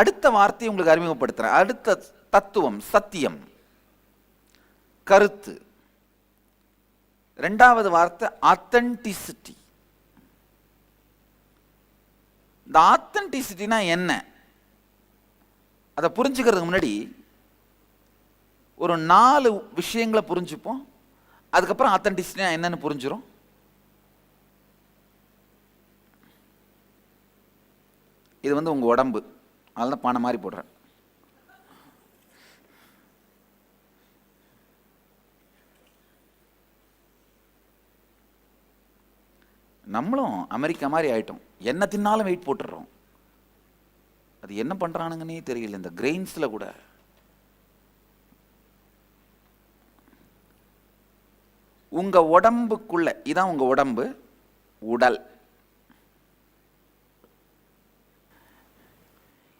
அடுத்த வார்த்தையை உங்களுக்கு அறிமுகப்படுத்துறேன். அடுத்த தத்துவம் சத்தியம் கருத்து. ரெண்டாவது வார்த்தை ஆத்தன்டிசிட்டி இந்த ஆத்தன்டிசிட்டினா என்ன? அதை புரிஞ்சுக்கிறதுக்கு முன்னாடி ஒரு நாலு விஷயங்களை புரிஞ்சுப்போம். அதுக்கப்புறம் ஆத்தன்டிசிட்டினா என்னன்னு புரிஞ்சிடும் இது வந்து உங்கள் உடம்பு. அதனால தான் பானை மாதிரி போடுறேன். நம்மளும் அமெரிக்கா மாதிரி ஆயிட்டோம். என்ன தின்னாலும் வெயிட் போட்டுடுறோம். அது என்ன பண்ணுறானுங்கன்னே தெரியல. இந்த கிரெயின்ஸில் கூட. உங்க உடம்புக்குள்ள இதான் உங்க உடம்பு. உடல்.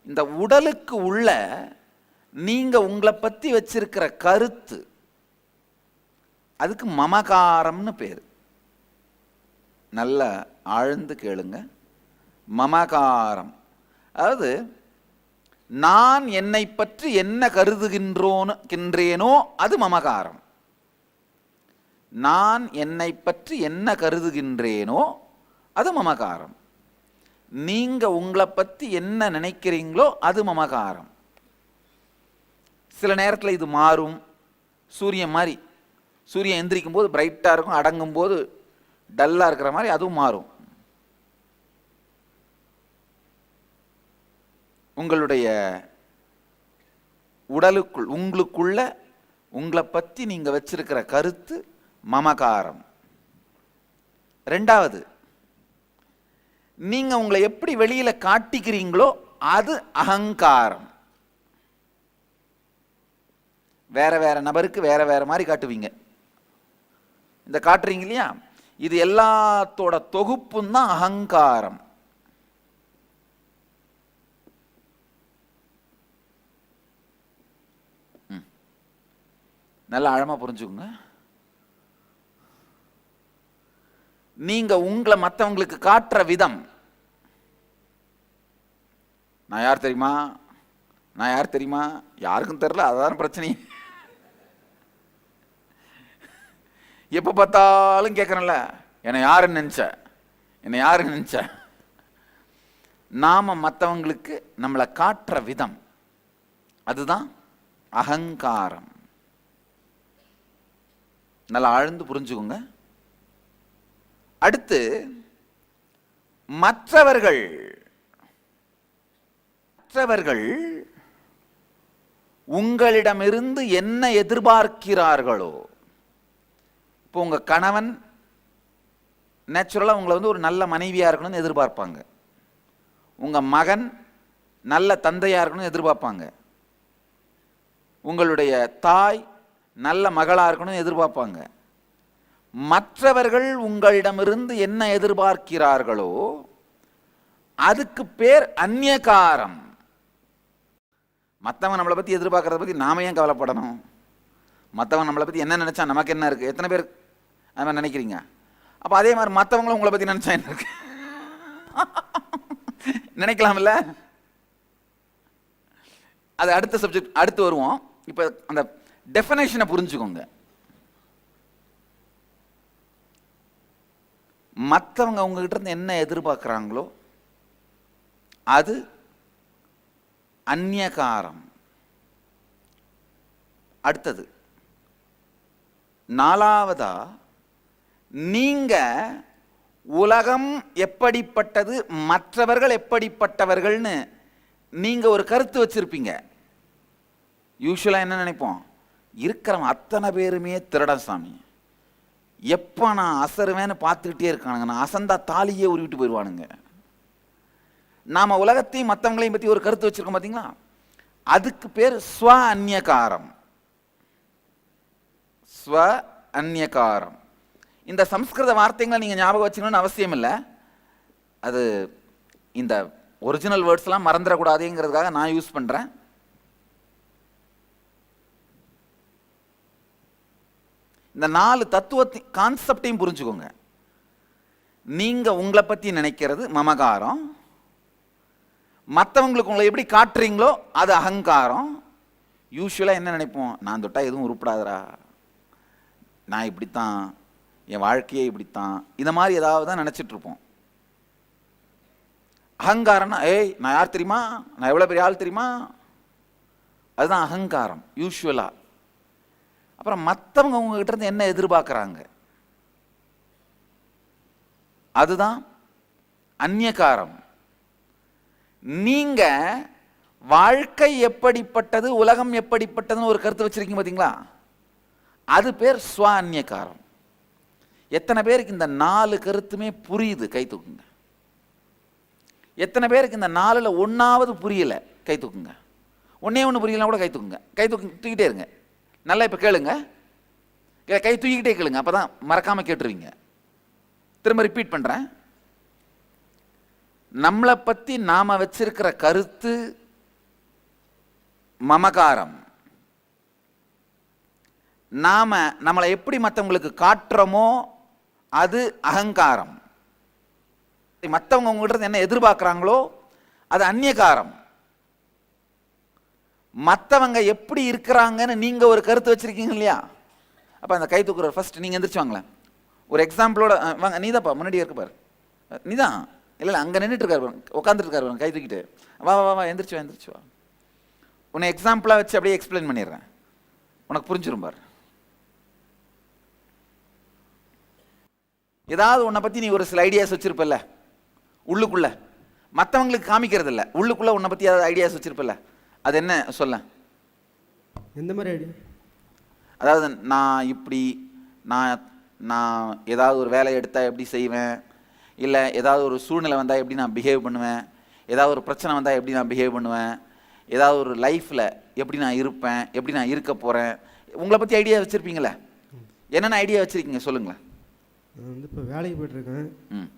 இந்த உடலுக்கு உள்ள நீங்கள் உங்களை பற்றி வச்சிருக்கிற கருத்து அதுக்கு மமகாரம்னு பேர். நல்லா ஆழ்ந்து கேளுங்க. மமகாரம். அதாவது நான் என்னை பற்றி என்ன கருதுகின்றோன்னு கின்றேனோ அது மமகாரம். நான் என்னை பற்றி என்ன கருதுகின்றேனோ அது மமகாரம். நீங்க உங்களை பத்தி என்ன நினைக்கிறீங்களோ அது மமகாரம். சில நேரத்தில் இது மாறும். சூரியன் மாதிரி சூரியன் எந்திரிக்கும் போது பிரைட்டாக இருக்கும் அடங்கும் போது டல்லாக இருக்கிற மாதிரி அதுவும் மாறும். உங்களுடைய உடலுக்குள் உங்களுக்குள்ள உங்களை பற்றி நீங்கள் வச்சிருக்கிற கருத்து மமகாரம். ரெண்டாவது நீங்க உங்களை எப்படி வெளியில காட்டிக்கிறீங்களோ அது அகங்காரம். வேற வேற நபருக்கு வேற வேற மாதிரி காட்டுவீங்க. இந்த காட்டுறீங்க இல்லையா? இது எல்லாத்தோட தொகுப்பும் தான் அகங்காரம். ம். நல்லா ஆழமா புரிஞ்சுக்கோங்க. நீங்க உங்களை மற்றவங்களுக்கு காட்டுற விதம். நான் யார் தெரியுமா? நான் யார் தெரியுமா? யாருக்கும் தெரியல அதான் பிரச்சனை. எப்போ பார்த்தாலும் கேட்குறேன்ல என்னை யாருன்னு நினச்ச? என்னை யாருன்னு நினச்ச? நாம மற்றவங்களுக்கு நம்மளை காட்டுற விதம். அதுதான் அகங்காரம். நல்லா ஆழ்ந்து புரிஞ்சுக்கோங்க. அடுத்து மற்றவர்கள். மற்றவர்கள் உங்களிடமிருந்து என்ன எதிர்பார்க்கிறார்களோ. இப்போ உங்கள் கணவன் நேச்சுரலாக உங்களை வந்து ஒரு நல்ல மனைவியாக இருக்கணும்னு எதிர்பார்ப்பாங்க. உங்கள் மகன் நல்ல தந்தையாக இருக்கணும்னு எதிர்பார்ப்பாங்க. உங்களுடைய தாய் நல்ல மகளாக இருக்கணும்னு எதிர்பார்ப்பாங்க. மற்றவர்கள் உங்களிடமிருந்து என்ன எதிர்பார்க்கிறார்களோ அதுக்கு பேர் அந்நியகாரம் மற்றவன் நம்மளை பற்றி எதிர்பார்க்கறத பற்றி நாம ஏன் கவலைப்படணும்? மற்றவன் நம்மளை பற்றி என்ன நினச்சா நமக்கு என்ன இருக்குது எத்தனை பேர் அது மாதிரி நினைக்கிறீங்க? அப்போ அதே மாதிரி மற்றவங்களும் உங்களை பற்றி நினச்சா என்ன இருக்கு? நினைக்கலாம்ல? அது அடுத்த சப்ஜெக்ட் அடுத்து வருவோம். இப்போ அந்த டெஃபனேஷனை புரிஞ்சுக்கோங்க. மற்றவங்க அவங்ககிட்ட இருந்து என்ன எதிர்பார்க்குறாங்களோ அது அந்நியகாரம். அடுத்தது நாலாவதா நீங்க உலகம் எப்படிப்பட்டது மற்றவர்கள் எப்படிப்பட்டவர்கள்னு நீங்க ஒரு கருத்து வச்சிருப்பீங்க. யூஸ்வலாக என்ன நினைப்போம்? இருக்கிறவன் அத்தனை பேருமே திருடன் சாமி. எப்போ நான் அசருவேன்னு பார்த்துக்கிட்டே இருக்கானுங்க? நான் அசந்தா தாலியே உருவிட்டு போயிடுவானுங்க. நாம் உலகத்தையும் மற்றவங்களையும் பற்றி ஒரு கருத்து வச்சுருக்கோம் பார்த்தீங்களா அதுக்கு பேர் ஸ்வ அந்நியகாரம். ஸ்வ அந்நியகாரம். இந்த சம்ஸ்கிருத வார்த்தைங்களை நீங்கள் ஞாபகம் வச்சுக்கணும்னு அவசியம் இல்லை. அது இந்த ஒரிஜினல் வேர்ட்ஸ்லாம் மறந்துடக்கூடாதுங்கிறதுக்காக நான் யூஸ் பண்ணுறேன் இந்த நாலு தத்துவத்தை கான்செப்டையும் புரிஞ்சுக்கோங்க. நீங்கள் உங்களை பற்றி நினைக்கிறது மமகாரம். மற்றவங்களுக்கு உங்களை எப்படி காட்டுறீங்களோ அது அகங்காரம். யூஸ்வலாக என்ன நினைப்போம்? நான் தொட்டால் எதுவும் உருப்படாதடா. நான் இப்படித்தான். என் வாழ்க்கையே இப்படித்தான். இந்த மாதிரி ஏதாவது தான் நினச்சிட்ருப்போம் அகங்காரம்னா ஏய் நான் யார் தெரியுமா? நான் எவ்வளோ பெரிய ஆள் தெரியுமா? அதுதான் அகங்காரம் யூஸ்வலாக அப்புறம் மற்றவங்க உங்ககிட்ட இருந்து என்ன எதிர்பார்க்குறாங்க? அதுதான் அந்நியகாரம் நீங்க வாழ்க்கை எப்படிப்பட்டது உலகம் எப்படிப்பட்டதுன்னு ஒரு கருத்து வச்சிருக்கீங்க பார்த்தீங்களா அது பேர் ஸ்வ அந்நியகாரம் எத்தனை பேருக்கு இந்த நாலு கருத்துமே புரியுது கை தூக்குங்க. எத்தனை பேருக்கு இந்த நாலில் ஒன்றாவது புரியல கை தூக்குங்க. ஒன்றே ஒன்று புரியலனா கூட கை தூக்குங்க. கை தூக்கு தூக்கிட்டே இருங்க. நல்லா இப்போ கேளுங்க. கை- தூக்கிக்கிட்டே கேளுங்க. அப்போ தான் மறக்காமல் கேட்டுருவீங்க. திரும்ப ரிப்பீட் பண்ணுறேன் நம்மளை பற்றி நாம் வச்சிருக்கிற கருத்து மமகாரம். நாம் நம்மளை எப்படி மற்றவங்களுக்கு காட்டுறோமோ அது அகங்காரம். மற்றவங்க உங்கள்கிட்ட இருந்து என்ன எதிர்பார்க்குறாங்களோ அது அந்நியகாரம். மற்றவங்க எப்படி இருக்கிறாங்கன்னு நீங்கள் ஒரு கருத்து வச்சுருக்கீங்க இல்லையா? அப்போ அந்த கை தூக்குற ஃபர்ஸ்ட் நீங்கள் எந்திரிச்சு வாங்களேன். ஒரு எக்ஸாம்பிளோட வாங்க வாங்க நீதாப்பா முன்னாடி இருக்கு பாரு. நீ தான் இல்லை இல்லை அங்கே நின்றுட்டு இருக்காரு உட்காந்துட்டு இருக்காரு கை தூக்கிட்டு. வா வா வா, எந்திரிச்சு வா எந்திரிச்சு வா. உன்னை எக்ஸாம்பிளாக வச்சு அப்படியே எக்ஸ்பிளைன் பண்ணிடுறேன். உனக்கு புரிஞ்சிடும் பாரு. ஏதாவது உன்னை பற்றி நீ ஒரு சில ஐடியாஸ் வச்சுருப்பில்ல. உள்ளுக்குள்ளே. மற்றவங்களுக்கு காமிக்கிறது இல்லை உள்ளுக்குள்ளே உன்னை பற்றி ஏதாவது ஐடியாஸ் வச்சிருப்பல்ல. அது என்ன சொல்ல எந்த மாதிரி ஐடியா? அதாவது நான் இப்படி நான் நான் ஏதாவது ஒரு வேலையை எடுத்தால் எப்படி செய்வேன்? இல்லை ஏதாவது ஒரு சூழ்நிலை வந்தால் எப்படி நான் பிஹேவ் பண்ணுவேன்? ஏதாவது ஒரு பிரச்சனை வந்தால் எப்படி நான் பிஹேவ் பண்ணுவேன்? ஏதாவது ஒரு லைஃப்பில் எப்படி நான் இருப்பேன்? எப்படி நான் இருக்க போகிறேன் உங்களை பற்றி ஐடியா வச்சுருப்பீங்களே என்னென்ன ஐடியா வச்சுருக்கீங்க? சொல்லுங்களேன். நான் வந்து இப்போ வேலைக்கு போயிட்டுருக்கேன். ம்.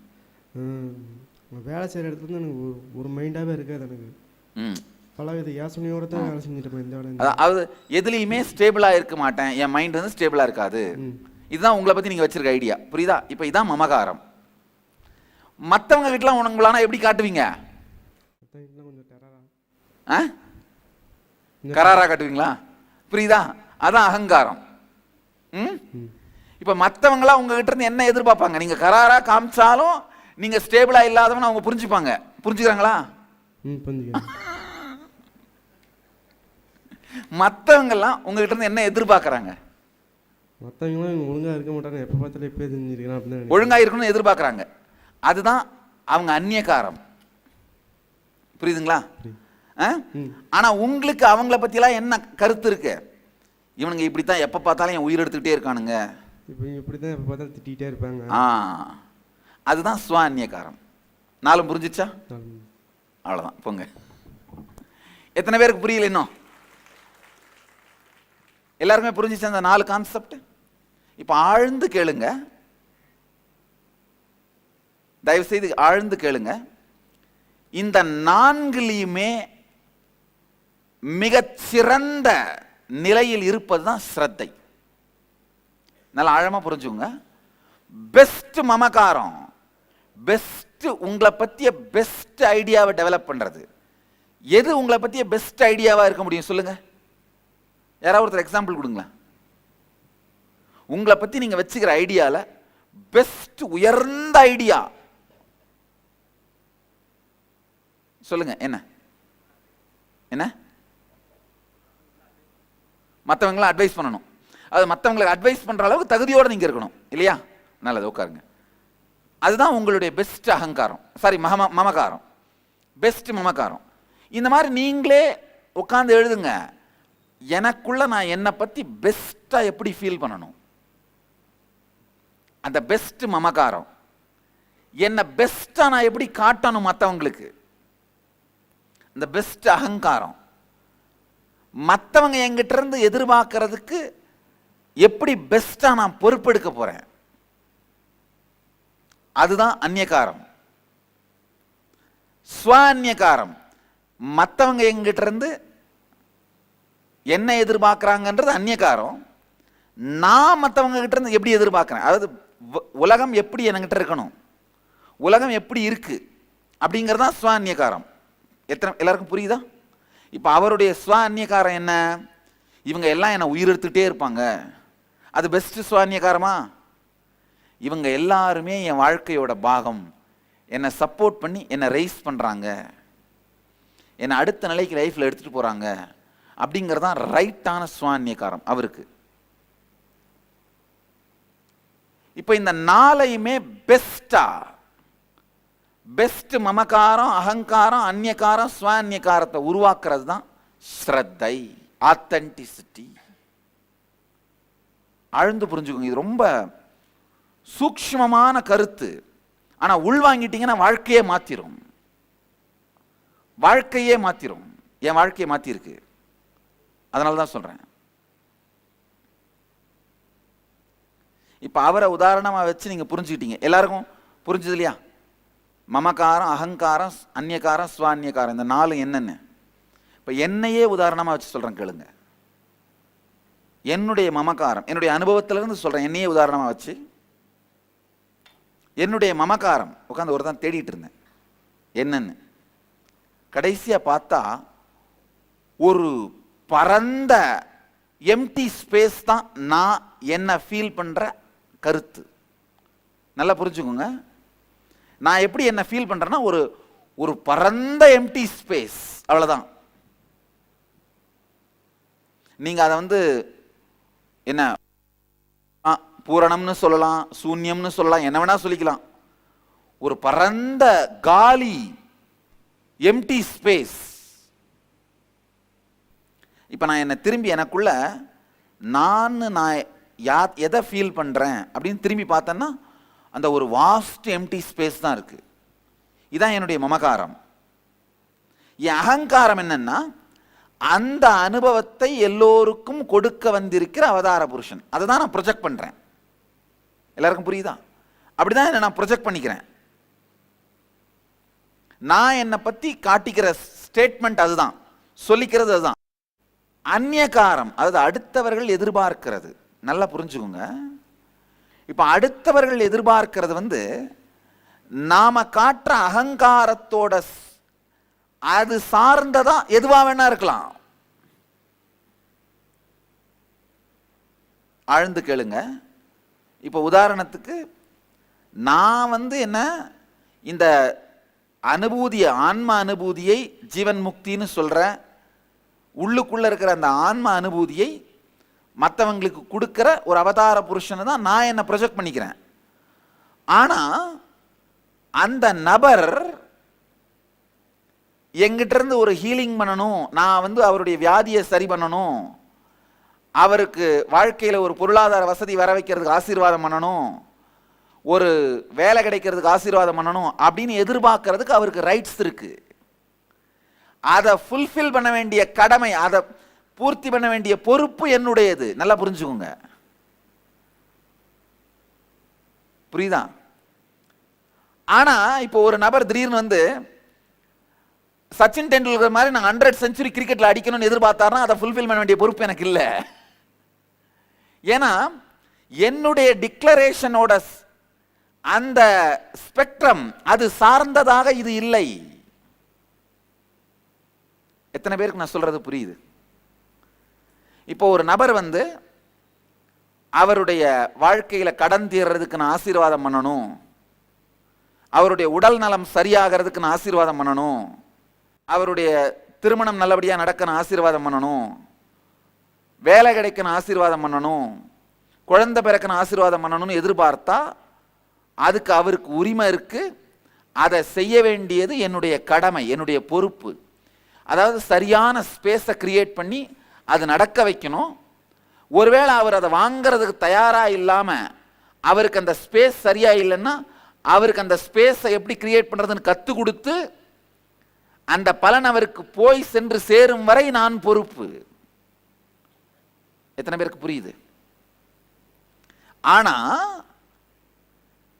வேலை செய்கிற இடத்துல இருந்து எனக்கு ஒரு ஒரு மைண்டாகவே இருக்காது எனக்கு. ம். பல வித யோசனையோட தான் வேலை செஞ்சுட்டு. அதாவது எதுலேயுமே ஸ்டேபிளாக இருக்க மாட்டேன். என் மைண்ட் வந்து ஸ்டேபிளாக இருக்காது. இதுதான் உங்களை பற்றி நீங்கள் வச்சிருக்க ஐடியா புரியுதா? இப்போ இதான் மமகாரம். மற்றவங்க கிட்டலாம் உங்களான எப்படி காட்டுவீங்க? கராரா காட்டுவீங்களா? புரியுதா? அதான் அகங்காரம். ம்? இப்போ மற்றவங்களாம் உங்ககிட்ட இருந்து என்ன எதிர்பார்ப்பாங்க? நீங்க கராரா காமிச்சாலும் நீங்க ஸ்டேபிளா இல்லாதவங்க அவங்க புரிஞ்சுப்பாங்க. புரிஞ்சுக்கிறாங்களா? மற்றவங்கெல்லாம் உங்ககிட்ட இருந்து என்ன எதிர்பார்க்கறாங்க? மற்றவங்களாம் ஒழுங்காக இருக்க மாட்டாங்க. எப்போ பார்த்தாலும் எப்போ செஞ்சுருக்கலாம் அப்படின்னு தான் ஒழுங்கா இருக்கணும்னு எதிர்பார்க்கறாங்க. அதுதான் அவங்க அந்நியகாரம் புரியுதுங்களா? புரியுது. ஆ? ம். ஆனா உங்களுக்கு அவங்கள பத்திலாம் என்ன கருத்து இருக்கு? இவனுங்க இப்படித்தான் எப்ப பார்த்தாலும் என் உயிர் எடுத்துக்கிட்டே இருக்கானுங்க. இப்போ இப்படி தான் எப்போ பார்த்தாலும் திட்டிகிட்டே இருப்பாங்க. ஆ. அதுதான் ஸ்வ அந்நியகாரம் நாலும் புரிஞ்சிச்சா. நான் அவ்வளவுதான். போங்க. எத்தனை பேருக்கு புரியல இன்னும்? எல்லாருமே புரிஞ்சிச்சு அந்த நாலு கான்செப்ட் இப்போ ஆழ்ந்து கேளுங்க. தயவு செய்து ஆழ்ந்து கேளுங்க. இந்த நான்கிலையுமே மிகச்சிறந்த நிலையில் இருப்பது தான் ஸ்ரத்தை. நல்லா ஆழமாக புரிஞ்சுங்க பெஸ்ட் மமகாரம் பெஸ்ட் உங்களை பற்றிய பெஸ்ட் ஐடியாவை டெவலப் பண்ணுறது எது உங்களை பற்றிய பெஸ்ட் ஐடியாவாக இருக்க முடியும் சொல்லுங்கள் யாராவது ஒருத்தர் எக்ஸாம்பிள் கொடுங்களேன். உங்களை பற்றி நீங்கள் வச்சுக்கிற ஐடியாவில் பெஸ்ட் உயர்ந்த ஐடியா சொல்லுங்க என்ன? என்ன? மற்றவங்களை அட்வைஸ் பண்ணணும். அது மற்றவங்களுக்கு அட்வைஸ் பண்ணுற அளவுக்கு தகுதியோடு நீங்கள் இருக்கணும். இல்லையா? நல்லது உட்காருங்க. அதுதான் உங்களுடைய பெஸ்ட் அகங்காரம். சாரி மம மமகாரம். பெஸ்ட் மமகாரம். இந்த மாதிரி நீங்களே உட்காந்து எழுதுங்க. எனக்குள்ள நான் என்னை பத்தி பெஸ்ட்டாக எப்படி ஃபீல் பண்ணணும்? அந்த பெஸ்ட் மமகாரம். என்னை பெஸ்ட்டாக நான் எப்படி காட்டணும் மற்றவங்களுக்கு இந்த பெஸ்ட் அகங்காரம். மற்றவங்க என்கிட்ட இருந்து எதிர்பார்க்கறதுக்கு எப்படி பெஸ்ட்டாக நான் பொறுப்பெடுக்க போறேன்? அதுதான் அந்நியகாரம். ஸ்வ அந்நியக்காரம் மற்றவங்க எங்கிட்ட இருந்து என்ன எதிர்பார்க்குறாங்கன்றது அந்நியக்காரம். நான் மற்றவங்க கிட்ட இருந்து எப்படி எதிர்பார்க்குறேன்? அதாவது வ- உலகம் எப்படி என்கிட்ட இருக்கணும்? உலகம் எப்படி இருக்கு? அப்படிங்கிறது தான் ஸ்வ அந்நியகாரம் எத்தனை எல்லாருக்கும் புரியுதா? இப்போ அவருடைய ஸ்வ அந்நியக்காரம் என்ன? இவங்க எல்லாம் என்னை உயிரெடுத்துட்டே இருப்பாங்க. அது பெஸ்ட்டு ஸ்வ அந்நியக்காரமா இவங்க எல்லாருமே என் வாழ்க்கையோட பாகம். என்னை சப்போர்ட் பண்ணி என்னை ரைஸ் பண்ணுறாங்க என்னை அடுத்த நிலைக்கு லைஃப்பில் எடுத்துகிட்டு போகிறாங்க அப்படிங்கிறது தான் ரைட்டான சுவான்யக்காரம் அவருக்கு. இப்போ இந்த நாளையுமே பெஸ்டா. பெஸ்ட் மமகாரம் அகங்காரம் அந்நியக்காரம் ஸ்வான்யகாரத்தை உருவாக்குறது தான் ஸ்ரத்தை ஆத்தன்டிசிட்டி ஆழ்ந்து புரிஞ்சுக்கோங்க இது ரொம்ப சூக்ஷ்மமான கருத்து. ஆனால் உள்வாங்கிட்டீங்கன்னா வாழ்க்கையே மாத்திரும். வாழ்க்கையே மாத்திரும். என் வாழ்க்கையை மாத்திருக்கு அதனால தான் சொல்கிறேன் இப்போ அவரை உதாரணமாக வச்சு நீங்கள் புரிஞ்சுக்கிட்டீங்க. எல்லாருக்கும் புரிஞ்சுது இல்லையா? மமகாரம் அகங்காரம் அந்நியக்காரம் ஸ்வான்யகாரம் இந்த நாலு என்னென்ன? இப்போ என்னையே உதாரணமாக வச்சு சொல்கிறேன் கேளுங்க. என்னுடைய மமகாரம் என்னுடைய அனுபவத்திலிருந்து சொல்கிறேன் என்னையே உதாரணமாக வச்சு. என்னுடைய மமகாரம் உட்காந்து ஒரு தான் தேடிட்டு இருந்தேன். என்னன்னு? கடைசியா பார்த்தா ஒரு பரந்த எம்டி ஸ்பேஸ் தான் நான் என்ன ஃபீல் பண்ணுற கருத்து. நல்லா புரிஞ்சுக்கோங்க. நான் எப்படி என்ன ஃபீல் பண்ணுறேன்னா ஒரு ஒரு பரந்த எம்டி ஸ்பேஸ் அவ்வளோதான் நீங்கள் அதை வந்து என்ன ஆ, பூரணம்னு சொல்லலாம் சூன்யம்னு சொல்லலாம் என்ன வேணால் சொல்லிக்கலாம். ஒரு பரந்த காலி எம்டி ஸ்பேஸ் இப்போ நான் என்னை திரும்பி எனக்குள்ள நான் நான் யா எதை ஃபீல் பண்ணுறேன் அப்படின்னு திரும்பி பார்த்தேன்னா அந்த ஒரு வாஸ்ட் எம்டி ஸ்பேஸ் தான் இருக்கு. இதான் என்னுடைய மமகாரம். என் அகங்காரம் என்னன்னா அந்த அனுபவத்தை எல்லோருக்கும் கொடுக்க வந்திருக்கிற அவதார புருஷன். அதை தான் நான் ப்ரொஜெக்ட் பண்ணுறேன் எல்லாருக்கும் புரியுதா? அப்படிதான் என்னை நான் ப்ரொஜெக்ட் பண்ணிக்கிறேன். நான் என்னை பற்றி காட்டிக்கிற ஸ்டேட்மெண்ட் அதுதான். சொல்லிக்கிறது அதுதான். அந்நியகாரம் அதாவது அடுத்தவர்கள் எதிர்பார்க்கிறது. நல்லா புரிஞ்சுக்கோங்க. இப்போ அடுத்தவர்கள் எதிர்பார்க்கிறது வந்து நாம் காட்டுற அகங்காரத்தோட அது சார்ந்ததா எதுவாக வேணா இருக்கலாம். ஆழ்ந்து கேளுங்க. இப்போ உதாரணத்துக்கு நான் வந்து என்ன இந்த அனுபூதியை ஆன்ம அனுபூதியை ஜீவன் முக்தின்னு சொல்கிறேன் உள்ளுக்குள்ளே இருக்கிற அந்த ஆன்ம அனுபூதியை மற்றவங்களுக்கு கொடுக்குற ஒரு அவதார புருஷனை தான் நான் என்னை ப்ரொஜெக்ட் பண்ணிக்கிறேன். ஆனால் அந்த நபர் எங்கிட்டேருந்து ஒரு ஹீலிங் பண்ணணும் நான் வந்து அவருடைய வியாதியை சரி பண்ணணும் அவருக்கு வாழ்க்கையில் ஒரு பொருளாதார வசதி வர வைக்கிறதுக்கு ஆசீர்வாதம் பண்ணணும் ஒரு வேலை கிடைக்கிறதுக்கு ஆசீர்வாதம் பண்ணணும் அப்படின்னு எதிர்பார்க்கறதுக்கு அவருக்கு ரைட்ஸ் இருக்குது அதை ஃபுல்ஃபில் பண்ண வேண்டிய கடமை அதை பூர்த்தி பண்ண வேண்டிய பொறுப்பு என்னுடையது. நல்லா புரிஞ்சுக்கோங்க. புரியுதா? ஆனா இப்போ ஒரு நபர் திடீர்னு வந்து சச்சின் டெண்டுல்கர் மாதிரி நான் ஹண்ட்ரட் செஞ்சுரி கிரிக்கெட்ல அடிக்கணும்னு எதிர்பார்த்தாருன்னா அதை ஃபுல்ஃபில் பண்ண வேண்டிய பொறுப்பு எனக்கு இல்லை. ஏன்னா என்னுடைய டிக்ளரேஷனோட அந்த ஸ்பெக்ட்ரம் அது சார்ந்ததாக இது இல்லை. எத்தனை பேருக்கு நான் சொல்கிறது புரியுது? இப்போ ஒரு நபர் வந்து அவருடைய வாழ்க்கையில் கடன் தீர்றதுக்கு நான் ஆசீர்வாதம் பண்ணணும். அவருடைய உடல் நலம் சரியாகிறதுக்கு நான் ஆசீர்வாதம் பண்ணணும். அவருடைய திருமணம் நல்லபடியாக நடக்க நான் ஆசீர்வாதம் பண்ணணும். வேலை கிடைக்க நான் ஆசீர்வாதம் பண்ணணும். குழந்தை பிறக்க நான் ஆசீர்வாதம் பண்ணணும்னு எதிர்பார்த்தா அதுக்கு அவருக்கு உரிமை இருக்குது அதை செய்ய வேண்டியது என்னுடைய கடமை என்னுடைய பொறுப்பு. அதாவது சரியான ஸ்பேஸை கிரியேட் பண்ணி அது நடக்க வைக்கணும். ஒருவேளை அவர் அதை வாங்குறதுக்கு தயாராக இல்லாமல் அவருக்கு அந்த ஸ்பேஸ் சரியாக இல்லைன்னா அவருக்கு அந்த ஸ்பேஸை எப்படி கிரியேட் பண்ணுறதுன்னு கற்றுக் கொடுத்து அந்த பலன் அவருக்கு போய் சென்று சேரும் வரை நான் பொறுப்பு. எத்தனை பேருக்கு புரியுது? ஆனா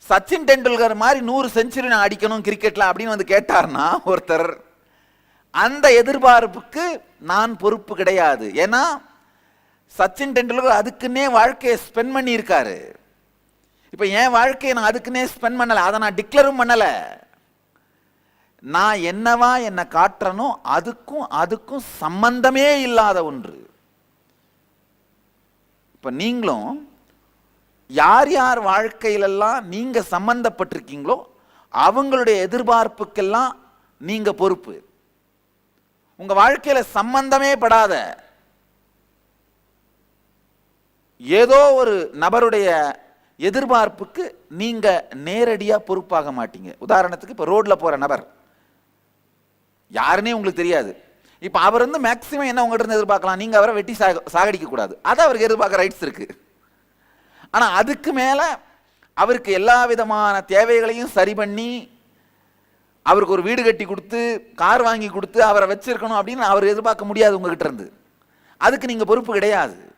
சச்சின் டெண்டுல்கர் மாதிரி நூறு செஞ்சுரி நான் அடிக்கணும் கிரிக்கெட்ல அப்படின்னு வந்து கேட்டார்னா ஒருத்தர் அந்த எதிர்பார்ப்புக்கு நான் பொறுப்பு கிடையாது. ஏன்னா சச்சின் டெண்டுல்கர் அதுக்குன்னே வாழ்க்கையை ஸ்பெண்ட் பண்ணியிருக்காரு. இப்போ என் வாழ்க்கையை நான் அதுக்குன்னே ஸ்பெண்ட் பண்ணலை அதை நான் டிக்ளரும் பண்ணலை. நான் என்னவா என்னை காட்டுறனோ அதுக்கும் அதுக்கும் சம்பந்தமே இல்லாத ஒன்று. இப்போ நீங்களும் யார் யார் வாழ்க்கையிலெல்லாம் நீங்கள் சம்மந்தப்பட்டிருக்கீங்களோ அவங்களுடைய எதிர்பார்ப்புக்கெல்லாம் நீங்கள் பொறுப்பு. உங்க வாழ்க்கையில சம்பந்தமே படாத ஏதோ ஒரு நபருடைய எதிர்பார்ப்புக்கு நீங்க நேரடியா பொறுப்பாக மாட்டீங்க. உதாரணத்துக்கு இப்ப ரோட்ல போற நபர். யாருன்னே உங்களுக்கு தெரியாது. இப்ப அவர் வந்து மேக்சிமம் என்ன உங்கள்கிட்ட இருந்து எதிர்பார்க்கலாம்? நீங்க அவரை வெட்டி சாக சாகடிக்க கூடாது. அது அவருக்கு எதிர்பார்க்க ரைட்ஸ் இருக்கு. ஆனா அதுக்கு மேல அவருக்கு எல்லா விதமான தேவைகளையும் சரி பண்ணி அவருக்கு ஒரு வீடு கட்டி கொடுத்து கார் வாங்கி கொடுத்து அவரை வச்சிருக்கணும் அப்படின்னு அவர் எதிர்பார்க்க முடியாது உங்ககிட்ட இருந்து. அதுக்கு நீங்கள் பொறுப்பு கிடையாது.